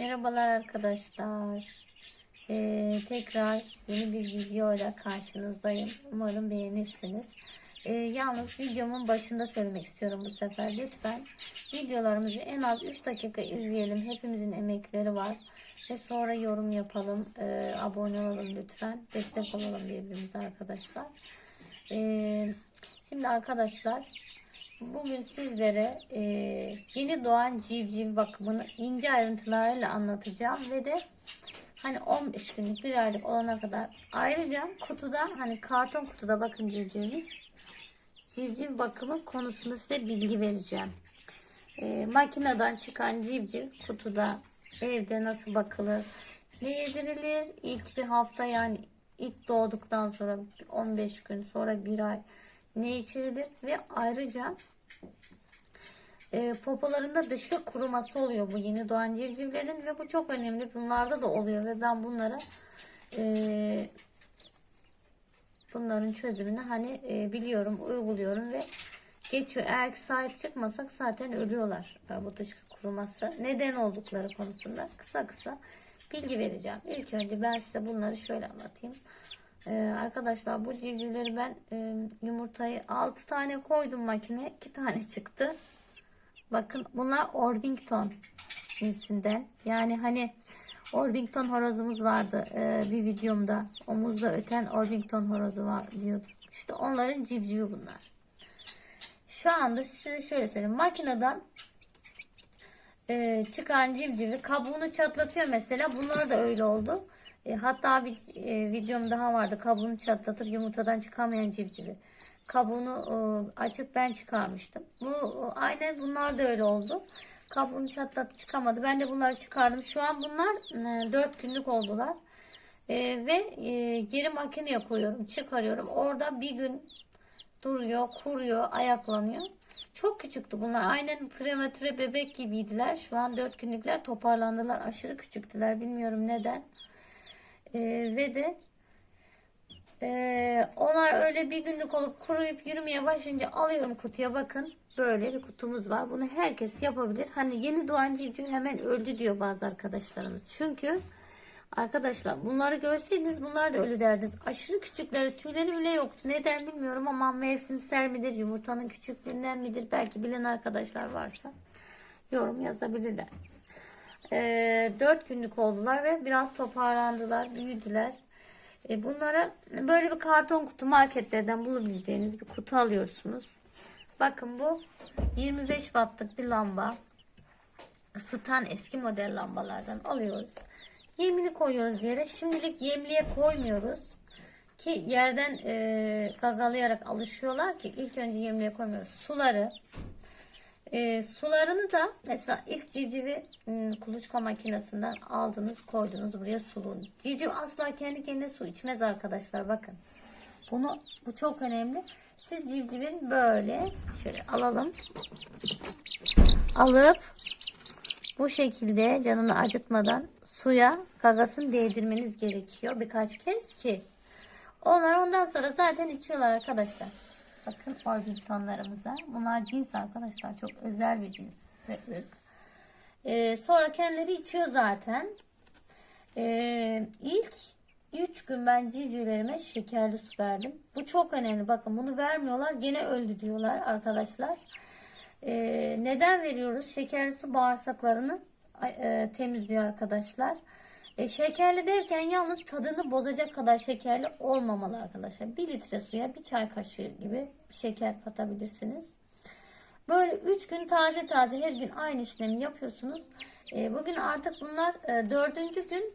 Merhabalar arkadaşlar. Ee, tekrar yeni bir videoyla karşınızdayım. Umarım beğenirsiniz. Ee, yalnız videomun başında söylemek istiyorum bu sefer. Lütfen videolarımızı en az 3 dakika izleyelim. Hepimizin emekleri var. Ve sonra yorum yapalım. Ee, abone olalım lütfen. Destek olalım birbirimize arkadaşlar. Ee, şimdi arkadaşlar Bugün sizlere e, yeni doğan civciv bakımını ince ayrıntılarıyla anlatacağım ve de hani 15 günlük bir aylık olana kadar ayrıca kutuda hani karton kutuda bakın civcivimiz civciv bakımı konusunda size bilgi vereceğim. E, makineden çıkan civciv kutuda evde nasıl bakılır, ne yedirilir, ilk bir hafta yani ilk doğduktan sonra 15 gün sonra bir ay ne içirilir ve ayrıca e, popolarında dışkı kuruması oluyor bu yeni doğan civcivlerin ve bu çok önemli. Bunlarda da oluyor ve ben bunlara e, bunların çözümünü hani e, biliyorum, uyguluyorum ve geçiyor. Eğer sahip çıkmasak zaten ölüyorlar e, bu dışkı kuruması. Neden oldukları konusunda kısa kısa bilgi vereceğim. İlk önce ben size bunları şöyle anlatayım. Ee, arkadaşlar bu civcivleri ben e, yumurtayı 6 tane koydum makineye 2 tane çıktı. Bakın bunlar Orpington cinsinden. Yani hani Orpington horozumuz vardı e, bir videomda. Omuzda öten Orpington horozu var diyordum. İşte onların civcivi bunlar. Şu anda size şöyle söyleyeyim. Makineden e, çıkan civcivi kabuğunu çatlatıyor mesela. Bunlar da öyle oldu. E, hatta bir e, videom daha vardı. Kabuğunu çatlatıp yumurtadan çıkamayan civcivi. Kabuğunu e, açıp ben çıkarmıştım. Bu aynen bunlar da öyle oldu. Kabuğunu çatlatıp çıkamadı. Ben de bunları çıkardım. Şu an bunlar e, 4 günlük oldular. E, ve e, geri makineye koyuyorum. Çıkarıyorum. Orada bir gün duruyor, kuruyor, ayaklanıyor. Çok küçüktü bunlar. Aynen prematüre bebek gibiydiler. Şu an 4 günlükler toparlandılar. Aşırı küçüktüler. Bilmiyorum neden. Ee, ve de e, onlar öyle bir günlük olup kuruyup yürümeye başlayınca alıyorum kutuya bakın. Böyle bir kutumuz var. Bunu herkes yapabilir. Hani yeni doğan civciv hemen öldü diyor bazı arkadaşlarımız. Çünkü arkadaşlar bunları görseydiniz bunlar da ölü derdiniz. Aşırı küçükleri tüyleri bile yoktu. Neden bilmiyorum ama mevsimsel midir? Yumurtanın küçüklüğünden midir? Belki bilen arkadaşlar varsa yorum yazabilirler. E, 4 günlük oldular ve biraz toparlandılar, büyüdüler. E, bunlara böyle bir karton kutu marketlerden bulabileceğiniz bir kutu alıyorsunuz. Bakın bu 25 wattlık bir lamba. Isıtan eski model lambalardan alıyoruz. Yemini koyuyoruz yere. Şimdilik yemliğe koymuyoruz. Ki yerden e, gagalayarak alışıyorlar ki ilk önce yemliğe koymuyoruz. Suları e, sularını da mesela ilk civcivi ım, kuluçka makinesinden aldınız koydunuz buraya suluğunu. Civciv asla kendi kendine su içmez arkadaşlar bakın. Bunu bu çok önemli. Siz civcivin böyle şöyle alalım. Alıp bu şekilde canını acıtmadan suya gagasını değdirmeniz gerekiyor birkaç kez ki onlar ondan sonra zaten içiyorlar arkadaşlar. Bakın Orpingtonlarımıza. Bunlar cins arkadaşlar. Çok özel bir cins ve ırk. Ee, sonra kendileri içiyor zaten. Ee, ilk 3 gün ben civcivlerime şekerli su verdim. Bu çok önemli. Bakın bunu vermiyorlar. Gene öldü diyorlar arkadaşlar. Ee, neden veriyoruz? Şekerli su bağırsaklarını e, temizliyor arkadaşlar. E, şekerli derken yalnız tadını bozacak kadar şekerli olmamalı arkadaşlar. 1 litre suya bir çay kaşığı gibi şeker katabilirsiniz. Böyle 3 gün taze taze her gün aynı işlemi yapıyorsunuz. E, bugün artık bunlar e, 4. gün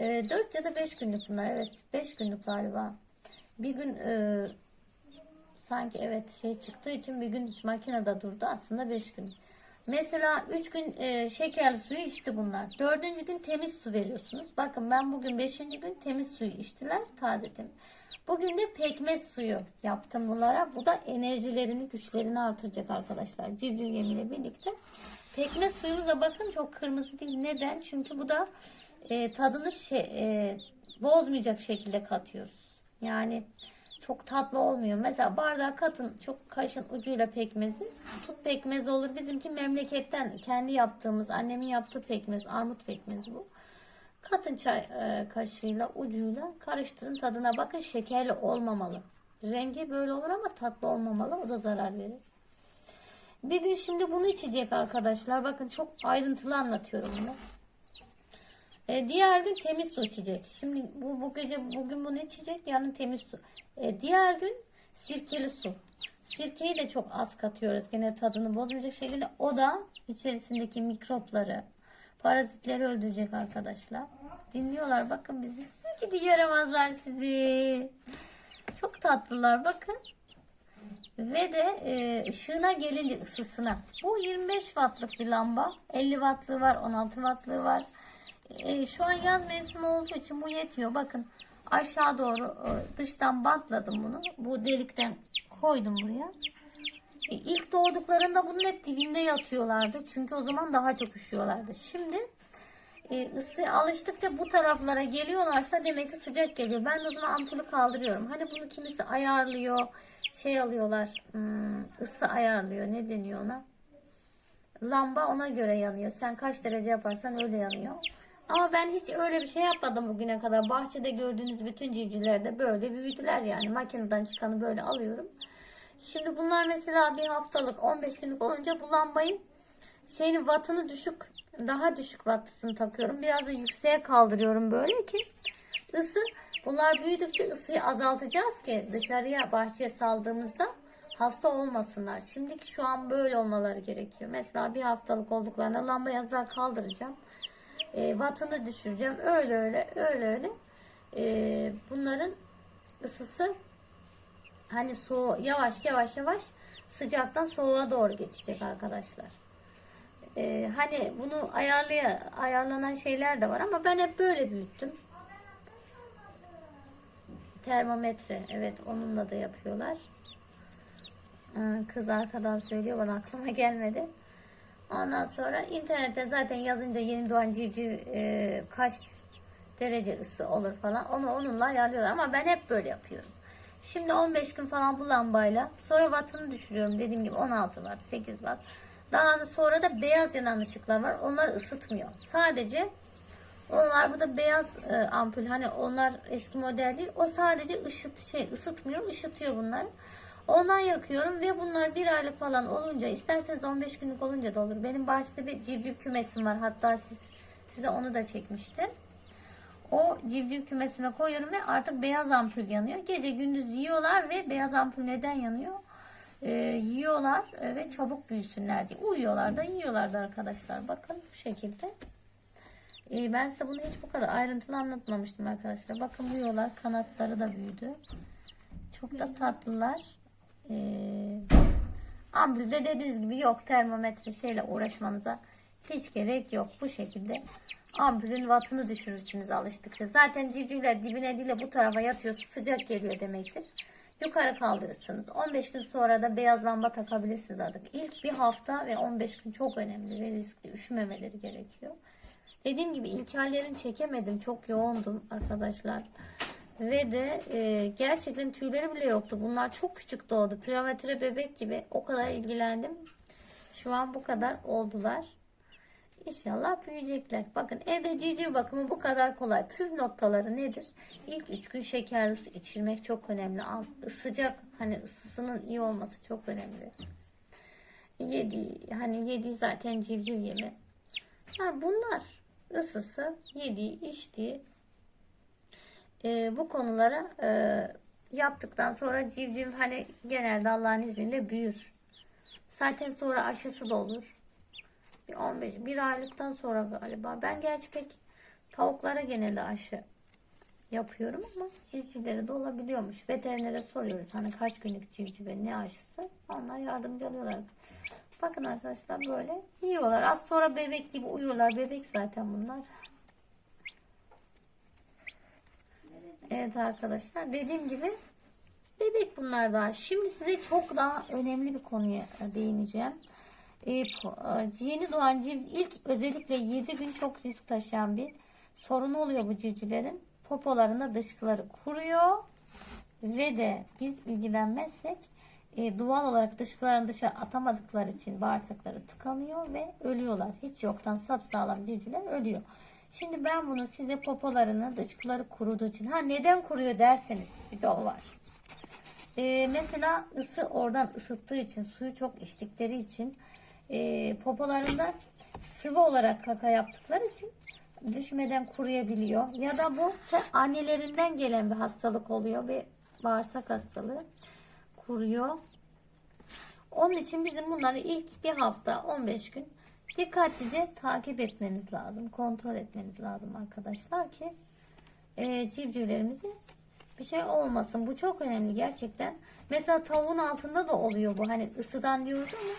e, 4 ya da 5 günlük bunlar. Evet 5 günlük galiba. Bir gün e, sanki evet şey çıktığı için bir gün makinede durdu. Aslında 5 gün. Mesela 3 gün e, şekerli suyu içti bunlar. 4. gün temiz su veriyorsunuz. Bakın ben bugün 5. gün temiz suyu içtiler. Taze. Bugün de pekmez suyu yaptım bunlara. Bu da enerjilerini, güçlerini artıracak arkadaşlar. Civciv yemiyle birlikte. Pekmez suyunu da bakın çok kırmızı değil. Neden? Çünkü bu da e, tadını şey, e, bozmayacak şekilde katıyoruz. Yani çok tatlı olmuyor. Mesela bardağa katın çok kaşın ucuyla pekmezi. Tut pekmezi olur. Bizimki memleketten kendi yaptığımız, annemin yaptığı pekmez, armut pekmezi bu. Katın çay e, kaşığıyla ucuyla karıştırın tadına bakın şekerli olmamalı. Rengi böyle olur ama tatlı olmamalı. O da zarar verir. Bir gün şimdi bunu içecek arkadaşlar. Bakın çok ayrıntılı anlatıyorum bunu. E, diğer gün temiz su içecek. Şimdi bu, bu gece bugün bunu içecek. Yarın temiz su. E, diğer gün sirkeli su. Sirkeyi de çok az katıyoruz. Gene tadını bozmayacak şekilde. O da içerisindeki mikropları, parazitleri öldürecek arkadaşlar. Dinliyorlar bakın bizi. Sizi gidi yaramazlar sizi. Çok tatlılar bakın. Ve de e, ışığına gelince ısısına. Bu 25 wattlık bir lamba. 50 wattlığı var, 16 wattlığı var. E, şu an yaz mevsimi olduğu için bu yetiyor. Bakın aşağı doğru e, dıştan bantladım bunu. Bu delikten koydum buraya. E, ilk doğduklarında bunun hep dibinde yatıyorlardı. Çünkü o zaman daha çok üşüyorlardı. Şimdi e, ısı alıştıkça bu taraflara geliyorlarsa demek ki sıcak geliyor. Ben de o zaman ampulü kaldırıyorum. Hani bunu kimisi ayarlıyor. Şey alıyorlar. Hmm, ısı ayarlıyor. Ne deniyor ona? Lamba ona göre yanıyor. Sen kaç derece yaparsan öyle yanıyor. Ama ben hiç öyle bir şey yapmadım bugüne kadar. Bahçede gördüğünüz bütün civcivlerde böyle büyüdüler yani. Makineden çıkanı böyle alıyorum. Şimdi bunlar mesela bir haftalık 15 günlük olunca bu lambayı şeyin wattını düşük daha düşük wattlısını takıyorum. Biraz da yükseğe kaldırıyorum böyle ki ısı bunlar büyüdükçe ısıyı azaltacağız ki dışarıya bahçeye saldığımızda hasta olmasınlar. Şimdiki şu an böyle olmaları gerekiyor. Mesela bir haftalık olduklarında lambayı az daha kaldıracağım. E, wattını düşüreceğim. Öyle öyle öyle öyle. E, bunların ısısı hani soğu yavaş yavaş yavaş sıcaktan soğuğa doğru geçecek arkadaşlar. Ee, hani bunu ayarlaya ayarlanan şeyler de var ama ben hep böyle büyüttüm. Termometre evet onunla da yapıyorlar. Kız arkadan söylüyor bana aklıma gelmedi. Ondan sonra internette zaten yazınca yeni doğan civciv e, kaç derece ısı olur falan onu onunla ayarlıyorlar ama ben hep böyle yapıyorum. Şimdi 15 gün falan bu lambayla sonra wattını düşürüyorum dediğim gibi 16 watt 8 watt. Daha sonra da beyaz yanan ışıklar var. Onlar ısıtmıyor. Sadece onlar burada beyaz e, ampul hani onlar eski model değil. O sadece ışıt şey ısıtmıyor, ışıtıyor bunları. Ondan yakıyorum ve bunlar bir aylık falan olunca isterseniz 15 günlük olunca da olur. Benim bahçede bir civciv kümesim var. Hatta siz size onu da çekmiştim. O civciv kümesime koyuyorum ve artık beyaz ampul yanıyor. Gece gündüz yiyorlar ve beyaz ampul neden yanıyor? Ee, yiyorlar e, ve çabuk büyüsünler diye. Uyuyorlar da yiyorlar da arkadaşlar. Bakın bu şekilde. Ee, ben size bunu hiç bu kadar ayrıntılı anlatmamıştım arkadaşlar. Bakın uyuyorlar. Kanatları da büyüdü. Çok da tatlılar. Ee, ampulde dediğiniz gibi yok termometre şeyle uğraşmanıza hiç gerek yok. Bu şekilde ampulün wattını düşürürsünüz alıştıkça. Zaten civcivler dibine değil de bu tarafa yatıyorsa sıcak geliyor demektir. Yukarı kaldırırsınız. 15 gün sonra da beyaz lamba takabilirsiniz artık. İlk bir hafta ve 15 gün çok önemli ve riskli. Üşümemeleri gerekiyor. Dediğim gibi ilk hallerini çekemedim. Çok yoğundum arkadaşlar. Ve de e, gerçekten tüyleri bile yoktu. Bunlar çok küçük doğdu. Prematüre bebek gibi o kadar ilgilendim. Şu an bu kadar oldular. İnşallah büyüyecekler. Bakın evde civciv bakımı bu kadar kolay. Püf noktaları nedir? İlk üç gün şekerli su içirmek çok önemli. Sıcak hani ısısının iyi olması çok önemli. Yedi hani yedi zaten civciv yemi. Ha, bunlar ısısı, yediği, içtiği e, bu konulara e, yaptıktan sonra civciv hani genelde Allah'ın izniyle büyür. Zaten sonra aşısı da olur. Bir 15, bir aylıktan sonra galiba. Ben gerçi pek tavuklara genelde aşı yapıyorum ama civcivlere de olabiliyormuş. Veterinere soruyoruz hani kaç günlük civcive ne aşısı. Onlar yardımcı oluyorlar. Bakın arkadaşlar böyle yiyorlar. Az sonra bebek gibi uyuyorlar. Bebek zaten bunlar. Evet arkadaşlar dediğim gibi bebek bunlar daha. Şimdi size çok daha önemli bir konuya değineceğim. Ee, po- e, yeni doğan civ ilk özellikle 7 gün çok risk taşıyan bir sorun oluyor bu civcivlerin. Popolarında dışkıları kuruyor ve de biz ilgilenmezsek e, doğal olarak dışkılarını dışarı atamadıkları için bağırsakları tıkanıyor ve ölüyorlar. Hiç yoktan sapsağlam civcivler ölüyor. Şimdi ben bunu size popolarını dışkıları kuruduğu için ha neden kuruyor derseniz bir de o var. E, mesela ısı oradan ısıttığı için suyu çok içtikleri için e, popolarında sıvı olarak kaka yaptıkları için düşmeden kuruyabiliyor. Ya da bu annelerinden gelen bir hastalık oluyor bir bağırsak hastalığı kuruyor. Onun için bizim bunları ilk bir hafta 15 gün dikkatlice takip etmeniz lazım. Kontrol etmeniz lazım arkadaşlar ki e, civcivlerimize bir şey olmasın. Bu çok önemli gerçekten. Mesela tavuğun altında da oluyor bu. Hani ısıdan diyoruz ama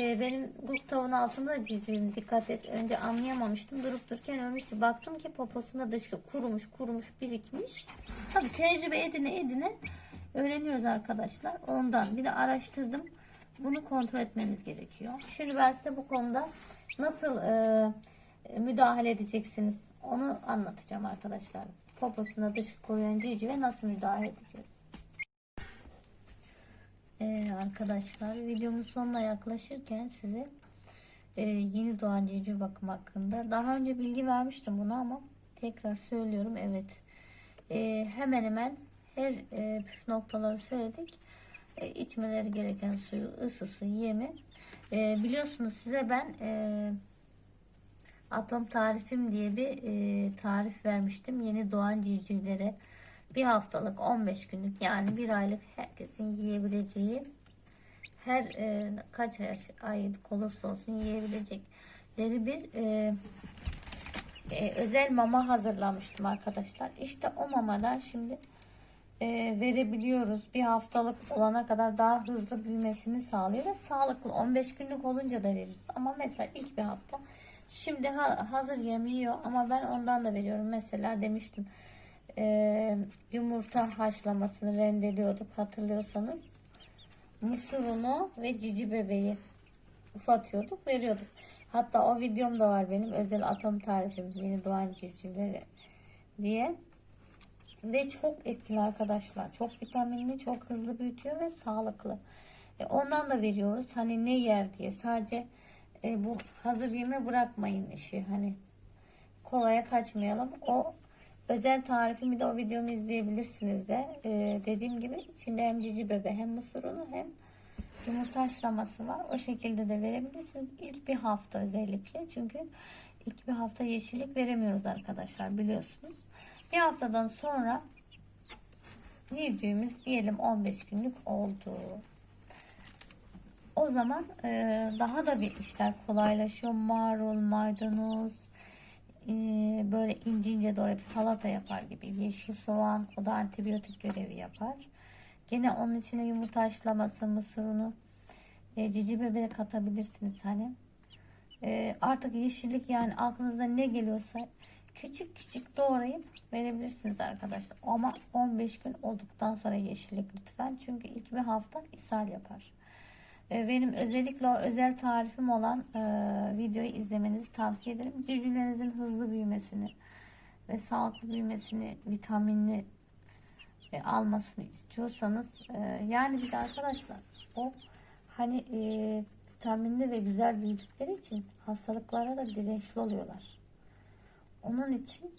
e, benim bu tavuğun altında da civcivim dikkat et. Önce anlayamamıştım. Durup dururken ölmüştü. Baktım ki poposunda dışkı kurumuş kurumuş birikmiş. Tabii tecrübe edine edine öğreniyoruz arkadaşlar. Ondan bir de araştırdım. Bunu kontrol etmemiz gerekiyor. Şimdi ben bu konuda nasıl e, müdahale edeceksiniz onu anlatacağım arkadaşlar. Poposuna dışkı koruyan civcive nasıl müdahale edeceğiz? Ee, arkadaşlar videomun sonuna yaklaşırken size e, yeni doğan civciv bakım hakkında daha önce bilgi vermiştim bunu ama tekrar söylüyorum evet Ee, hemen hemen her e, püf noktaları söyledik E, içmeleri gereken suyu ısısı yemi E, biliyorsunuz size ben e, atom tarifim diye bir e, tarif vermiştim yeni doğan civcivlere bir haftalık 15 günlük yani bir aylık herkesin yiyebileceği her e, kaç ay, olursa olsun yiyebilecekleri bir e, e, özel mama hazırlamıştım arkadaşlar. İşte o mamadan şimdi e, verebiliyoruz. Bir haftalık olana kadar daha hızlı büyümesini sağlıyor ve sağlıklı 15 günlük olunca da veririz. Ama mesela ilk bir hafta şimdi ha, hazır yem yiyor ama ben ondan da veriyorum. Mesela demiştim e, yumurta haşlamasını rendeliyorduk hatırlıyorsanız. Mısır unu ve cici bebeği ufatıyorduk veriyorduk. Hatta o videom da var benim özel atom tarifim yeni doğan civcivleri diye. Ve çok etkili arkadaşlar. Çok vitaminli, çok hızlı büyütüyor ve sağlıklı. E, ondan da veriyoruz. Hani ne yer diye. Sadece e, bu hazır yeme bırakmayın işi. Hani kolaya kaçmayalım. O özel tarifimi de o videomu izleyebilirsiniz de. E, dediğim gibi içinde hem cici bebe hem mısır unu hem yumurta haşlaması var. O şekilde de verebilirsiniz. İlk bir hafta özellikle. Çünkü ilk bir hafta yeşillik veremiyoruz arkadaşlar biliyorsunuz. Bir haftadan sonra civcivimiz diyelim 15 günlük oldu. O zaman e, daha da bir işler kolaylaşıyor. Marul, maydanoz, e, böyle ince ince doğrayıp salata yapar gibi. Yeşil soğan, o da antibiyotik görevi yapar. Gene onun içine yumurta haşlaması, mısır unu, e, cici bebe de katabilirsiniz hani. E, artık yeşillik yani aklınıza ne geliyorsa küçük küçük doğrayıp verebilirsiniz arkadaşlar. Ama 15 gün olduktan sonra yeşillik lütfen. Çünkü ilk bir hafta ishal yapar. E, benim özellikle o özel tarifim olan e, videoyu izlemenizi tavsiye ederim. Civcivlerinizin hızlı büyümesini ve sağlıklı büyümesini, vitaminli e, almasını istiyorsanız e, yani bir de arkadaşlar o hani e, vitaminli ve güzel büyüdükleri için hastalıklara da dirençli oluyorlar. Onun için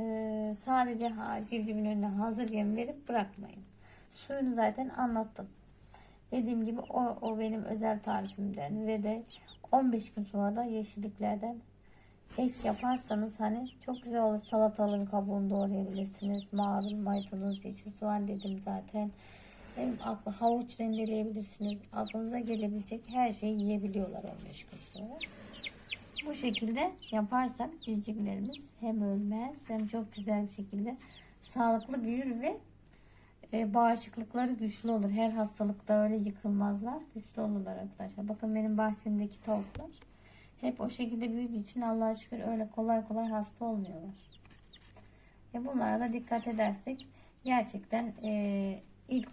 e, sadece civcivin önüne hazır yem verip bırakmayın. Suyunu zaten anlattım. Dediğim gibi o, o benim özel tarifimden ve de 15 gün sonra da yeşilliklerden ek yaparsanız hani çok güzel olur. Salatalığın kabuğunu doğrayabilirsiniz. Marul, maydanoz, yeşil soğan dedim zaten. Benim aklı havuç rendeleyebilirsiniz. Aklınıza gelebilecek her şeyi yiyebiliyorlar 15 gün sonra. Bu şekilde yaparsak civcivlerimiz hem ölmez hem çok güzel bir şekilde sağlıklı büyür ve e, bağışıklıkları güçlü olur. Her hastalıkta öyle yıkılmazlar. Güçlü olurlar arkadaşlar. Bakın benim bahçemdeki tavuklar hep o şekilde büyüdüğü için Allah'a şükür öyle kolay kolay hasta olmuyorlar. E bunlara da dikkat edersek gerçekten e, ilk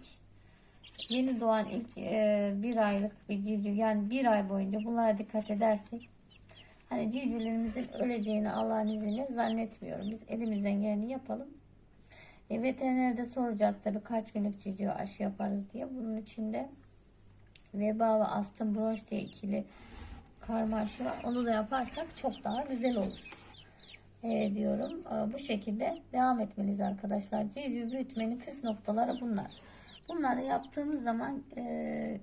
yeni doğan ilk e, bir aylık bir civciv yani bir ay boyunca bunlara dikkat edersek hani civcivlerimizin öleceğini Allah'ın izniyle zannetmiyorum. Biz elimizden geleni yapalım. E, veterinerde soracağız tabii kaç günlük civciv aşı yaparız diye. Bunun içinde veba ve astım bronş diye ikili karma aşı var. Onu da yaparsak çok daha güzel olur. E, diyorum. E, bu şekilde devam etmeliyiz arkadaşlar. Civciv büyütmenin püf noktaları bunlar. Bunları yaptığımız zaman e,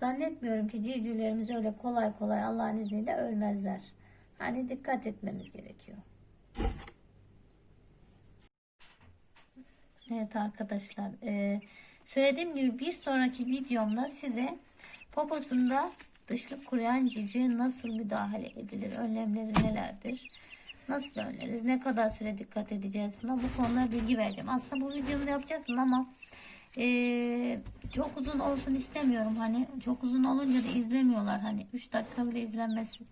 zannetmiyorum ki civcivlerimiz öyle kolay kolay Allah'ın izniyle ölmezler. Hani dikkat etmemiz gerekiyor. Evet arkadaşlar. e, söylediğim gibi bir sonraki videomda size poposunda dışlık kuruyan civcive nasıl müdahale edilir? Önlemleri nelerdir? Nasıl önleriz? Ne kadar süre dikkat edeceğiz buna? Bu konuda bilgi vereceğim. Aslında bu videomu da yapacaktım ama e, çok uzun olsun istemiyorum. Hani çok uzun olunca da izlemiyorlar. Hani 3 dakika bile izlenmesi.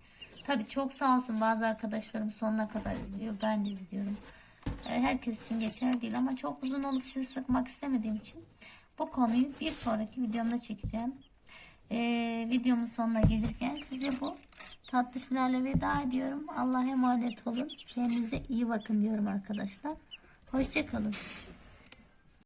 Tabii çok sağ olsun bazı arkadaşlarım sonuna kadar izliyor. Ben de izliyorum. E, Herkes için geçerli değil ama çok uzun olup sizi sıkmak istemediğim için bu konuyu bir sonraki videomda çekeceğim. Ee, videomun sonuna gelirken size bu tatlışlarla veda ediyorum. Allah'a emanet olun. Kendinize iyi bakın diyorum arkadaşlar. Hoşçakalın.